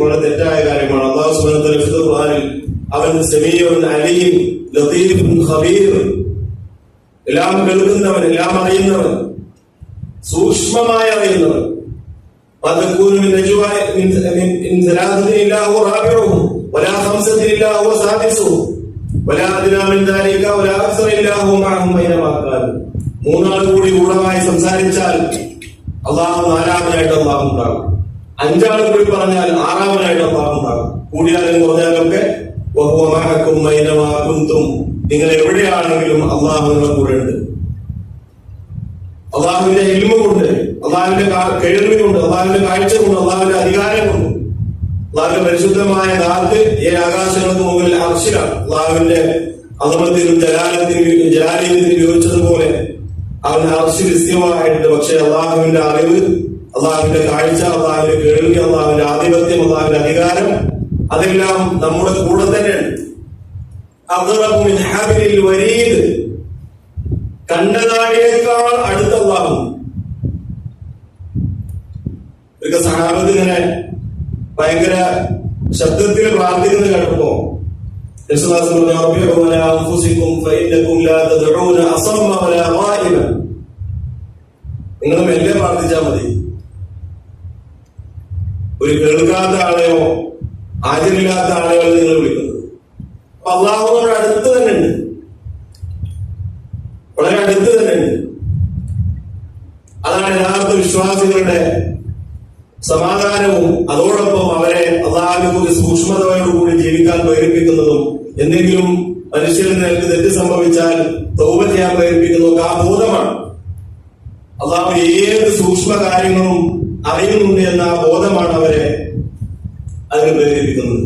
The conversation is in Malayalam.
വളരെ തെറ്റായ കാര്യമാണ്. അള്ളാഹു തആല ലഭിച്ച ഖുർആനിൽ അവൻ സെമീയവൻ അലിയും ലത്തീഫും ഹബീരും എല്ലാം കേൾക്കുന്നവൻ എല്ലാം അറിയുന്നവൻ സൂക്ഷ്മമായി അറിയുന്നവൻ. മൂന്നാൾ കൂടി ഊടമായി സംസാരിച്ചാൽ അള്ളാഹു നാലാമനായിട്ട് അള്ളാഹു ഉണ്ടാകും അഞ്ചാൾ കൂടി പറഞ്ഞാൽ ആറാമനായിട്ട് ഉണ്ടാകും കൂടിയാലും കുറഞ്ഞാലൊക്കെ മൈനമാക്കും തും നിങ്ങൾ എവിടെയാണെങ്കിലും അള്ളാഹു നിങ്ങളുടെ കൂടെ ഉണ്ട്. അള്ളാഹുവിന്റെ ഇൽമ കൊണ്ട് അള്ളാഹുവിന്റെ കേൾവി കൊണ്ട് അള്ളാഹുവിന്റെ കാഴ്ച കൊണ്ട് അള്ളാഹുവിന്റെ അധികാരം കൊണ്ട് അള്ളാഹുവിന്റെ പരിശുദ്ധമായ നാക്ക് ഈ ആകാശങ്ങൾക്ക് മുമ്പിൽ അർശിലാണ്. അള്ളാഹുവിന്റെ അധമത്തിനും ജലാലത്തിനും ജലാലയത്തിനും വിവരിച്ചതുപോലെ അവൻ അർശി വിസ്തീയമായിട്ടുണ്ട് പക്ഷെ അള്ളാഹുവിന്റെ അറിവ് അള്ളാഹുവിന്റെ കാഴ്ച അള്ളാഹുവിന്റെ കേൾവി അള്ളാഹുവിന്റെ ആധിപത്യം അള്ളാഹുവിന്റെ അധികാരം അതെല്ലാം നമ്മുടെ കൂടെ തന്നെയാണ് വരീദ്. അടുത്ത അള്ളാഹു. ഒരു സഹാബത്ത് ഇങ്ങനെ ഭയങ്കര ശബ്ദത്തിൽ പ്രാർത്ഥിക്കുന്നത് കേട്ടപ്പോ നിങ്ങളും എല്ലാം "അർബിഉ അലാ അൻഫുസിക്കും ഫഇന്നകും ലാ തദ്ഉന അസമ്മ നിങ്ങൾ മെല്ലെ പ്രാർത്ഥിച്ചാൽ മതി. ഒരു കേൾക്കാത്ത ആളെയോ ആചരില്ലാത്ത ആളെയോ നിങ്ങൾ വിളിക്കുന്നത്. അപ്പൊ അള്ളാഹു നമ്മുടെ അടുത്ത് തന്നെ ഉണ്ട്. വളരെ അടുത്ത് തന്നെ ഉണ്ട്. അതാണ് യഥാർത്ഥ വിശ്വാസികളുടെ സമാധാനവും അതോടൊപ്പം അവരെ അള്ളാഹു കുറിച്ച് സൂക്ഷ്മതയോടുകൂടി ജീവിക്കാൻ പ്രേരിപ്പിക്കുന്നതും എന്തെങ്കിലും മനുഷ്യന് നിലയ്ക്ക് തെറ്റ് സംഭവിച്ചാൽ തൗപ ചെയ്യാൻ പ്രേരിപ്പിക്കുന്നതൊക്കെ ആ ബോധമാണ്. അള്ളാഹു ഏത് സൂക്ഷ്മ കാര്യങ്ങളും അറിയുന്നുണ്ട് എന്ന ബോധമാണ് അവരെ അതിന് പ്രേരിപ്പിക്കുന്നത്